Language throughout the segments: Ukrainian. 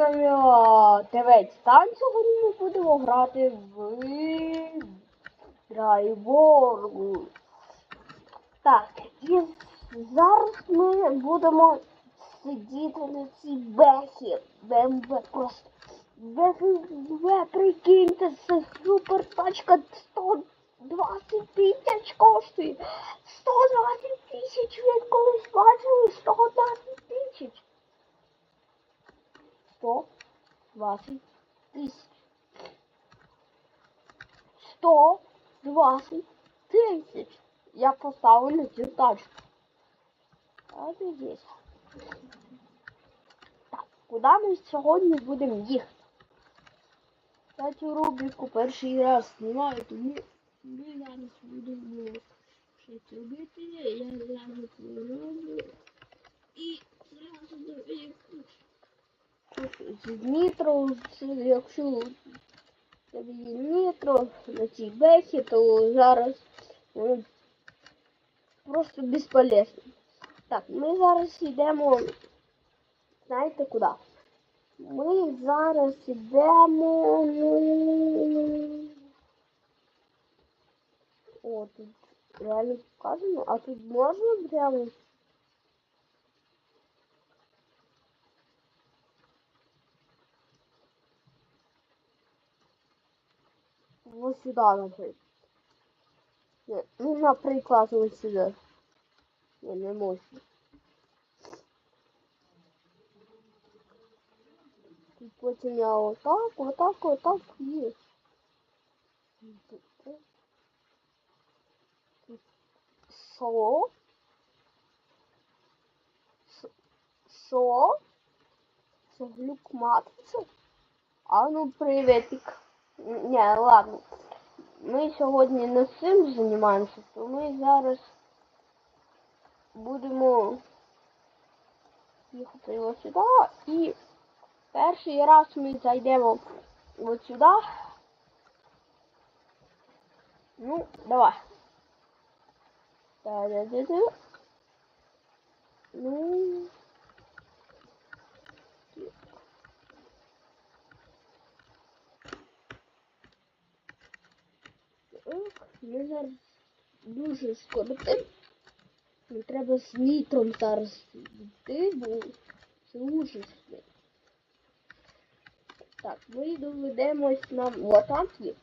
Владимира ТВ Стан. Сьогодні ми будемо грати в Драйворгу. Так, і зараз ми будемо сидіти на цій бехі. БМВ просто. БМВ, прикиньте, це супер тачка 120 тисяч коштує. 120 тисяч, ви колись бачили 120 тисяч. 120 тисяч. 120 тисяч. Я поставив на тачку. А ти здесь. Так, куди ми сьогодні будемо їхати? Я рубрику перший раз знімаю, тому ми зараз будемо щось робити. Я зразу пороблю. І Це якщо тобі є Дніпро на цій бехі, то зараз ну, просто безполезно. Так, ми зараз йдемо, знаєте куди? Ми зараз йдемо. ну, О, тут реально показано, а тут можна прямо. Ось сюди, наприклад. Ні, ну, наприклад, ось сюди. Ні, не можна. Тут потім я отак, отак, отак. Що? Що? Що? Це глюк матриці? А ну приветик. Ні, ладно. Ми сьогодні не цим займаємося, то ми зараз будемо їхати ось сюди і перший раз ми зайдемо ось сюди. Ну, давай. Да-да-да-да. Ну. Ми зараз дуже скоротим. Не треба з нітром зараз йти, бо це ужас. Так, ми доведемось нам отак є.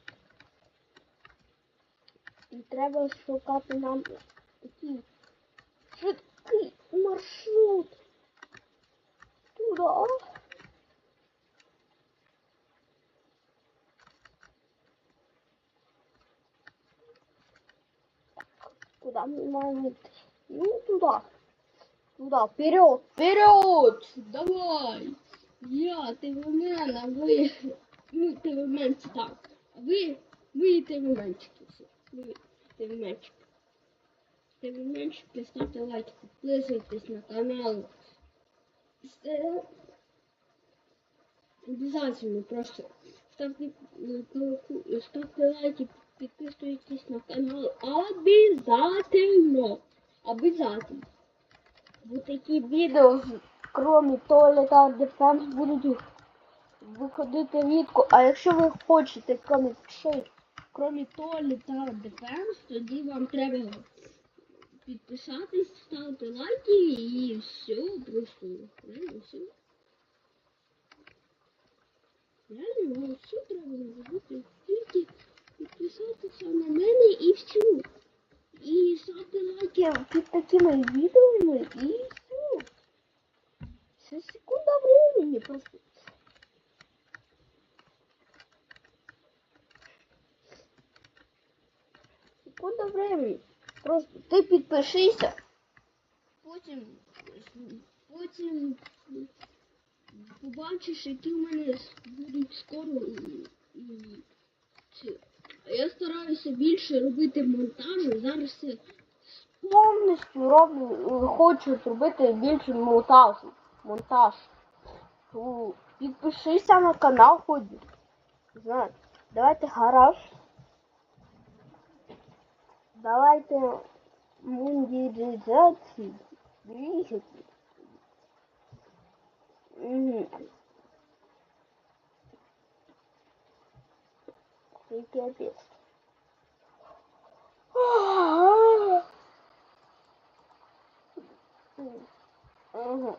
І треба шукати нам такий швидкий маршрут. Куда мы? Ну, туда. Туда, вперед, вперед! Давай! Я, ти в мене, ви. Ну, ти в менше так. А ви, ви ти в менчики. Ви, ти в менчики. Ти в менчики, ставте лайки, підписуйтесь на канал. Обязательно просто ставьте, э, ставьте лайки, подписывайтесь на канал. Обязательно. Обязательно. Вот такие видео, кроме туалета Defense, будуть виходити рідко. А якщо ви хочете, кроме, що, кроме туалета Defense, тоді вам треба підписатись, ставити лайки і все, просто реально все. Реально, все треба зробити, тільки підписатися на мене і все. І ставте лайки під такими відео і все. Це секунда времени просто. Секунда времени. Просто ти підпишися. Потім, потім побачиш, які в мене будуть скоро і, і це. Я стараюся більше робити монтажу. Зараз це повністю роблю, хочу зробити більше монтажу. Монтаж. То підпишися на канал ході. Знаєте, давайте гараж. Давайте мундіризацію. Двигатель. Мгм. Угу.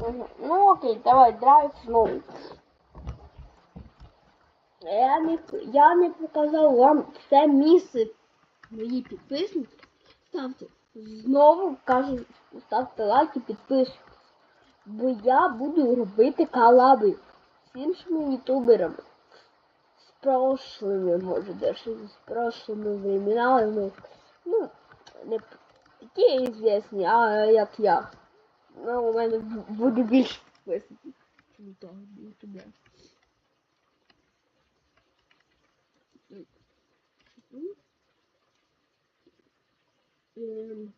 Угу. Ну окей, давай, драйв знову. Я не, я не показав вам все місце мої підписники. Ставте знову кажу, ставте лайк і підписуйтесь. Бо я буду робити колаби з іншими ютуберами. З прошлими, може, даже з прошлими временами. Ну, не такі звісні, а як я. Ну, у мене бу- буде більше того ютубера. Ем,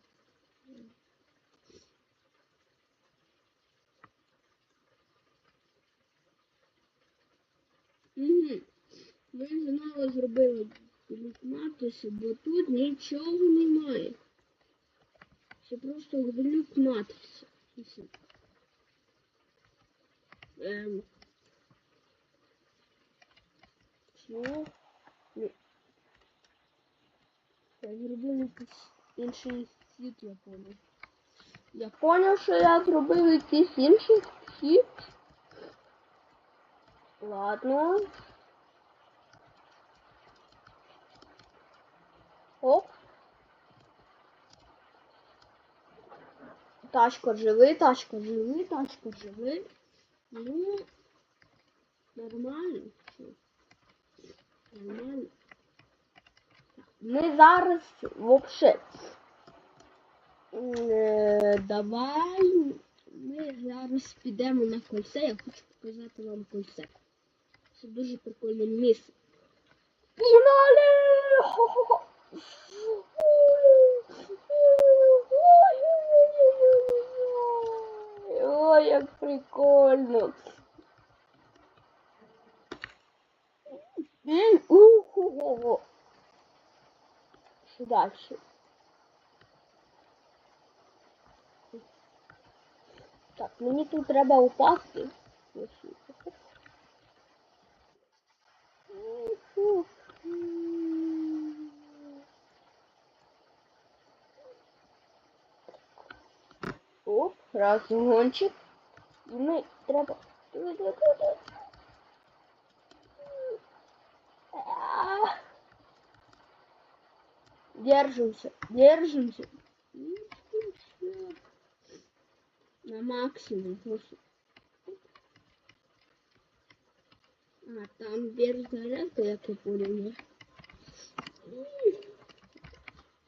Угу. Ми знову зробили глюкматися, бо тут нічого немає. Це просто глюк матриця. І все. Ем. Що? Ні. Я зробив якийсь інший світ, я понял. Я понял, що я зробив якийсь інший світ. Ладно. Оп. Тачка живи, тачка живи, тачка живи. Ну, нормально. Нормально. Ми зараз вообще. Е, давай ми зараз підемо на кольце. Я хочу показати вам кольце. Це дуже прикольне місце. Погнали! Хо-хо-хо! Ой, як прикольно. Що дальше? Так, мені тут треба упасти. Ось. Уху. Оп, розгончик. І ми треба. Держимся, держимся. На максимум просто. А, там перезарядка, як я понял, ні?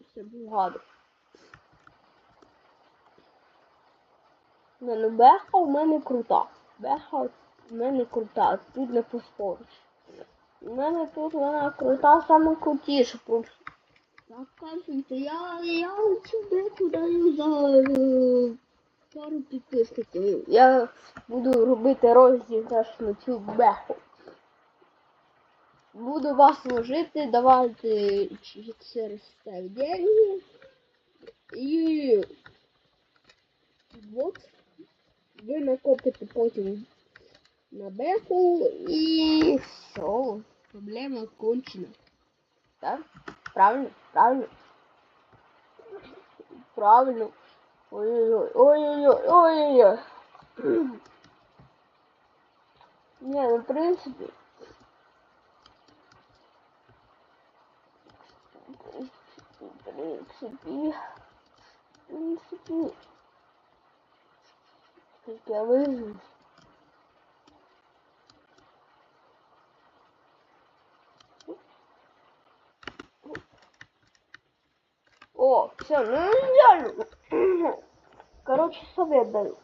Все багато. Не, ну беха у мене крута. Беха у мене крута, тут не поспориш. У мене тут вона крута, саме крутіша просто. Так кажуть, я, я беху даю за пару підписників. Я буду робити розіграш на цю беху. Буду вас ложити, давайте через це деньги. І вот ви накопите потім на беху і все. Проблема кончена. Так? Правильно? Правильно? Правильно. Ой-ой-ой, ой-ой-ой, ой-ой-ой. Не, ну в принципе. В принципе. В принципе. Как я выживу. О, все, ну идеально. Короче, совет даю.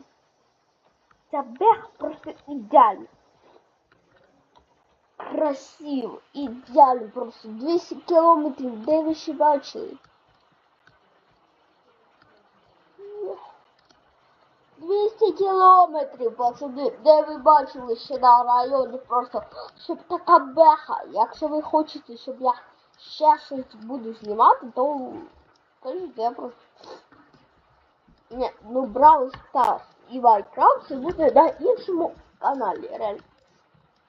Бег просто ідеально. Красиво, ідеально, просто 200 кілометрів, де ви ще бачили? 200 кілометрів, пацани, де ви бачили ще на районі просто, щоб така беха. Якщо ви хочете, щоб я ще щось буду знімати, то кажіть, я просто. Ні, ну Brawl Stars і Minecraft це буде на іншому каналі, реально.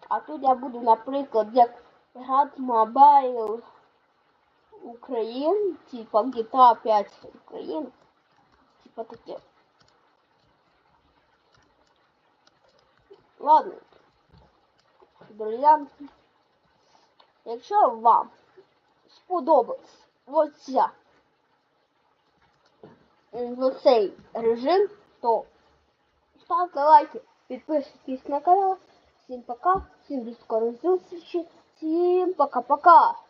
А тут я буду, наприклад, як грати Mobile Україн, типа GTA 5 Україн. Типа таке. Ладно. Друзі, якщо вам сподобався оця м, цей режим, то ставте лайки, підписуйтесь на канал. Всім пока, всім до скорої зустрічі, всім пока-пока.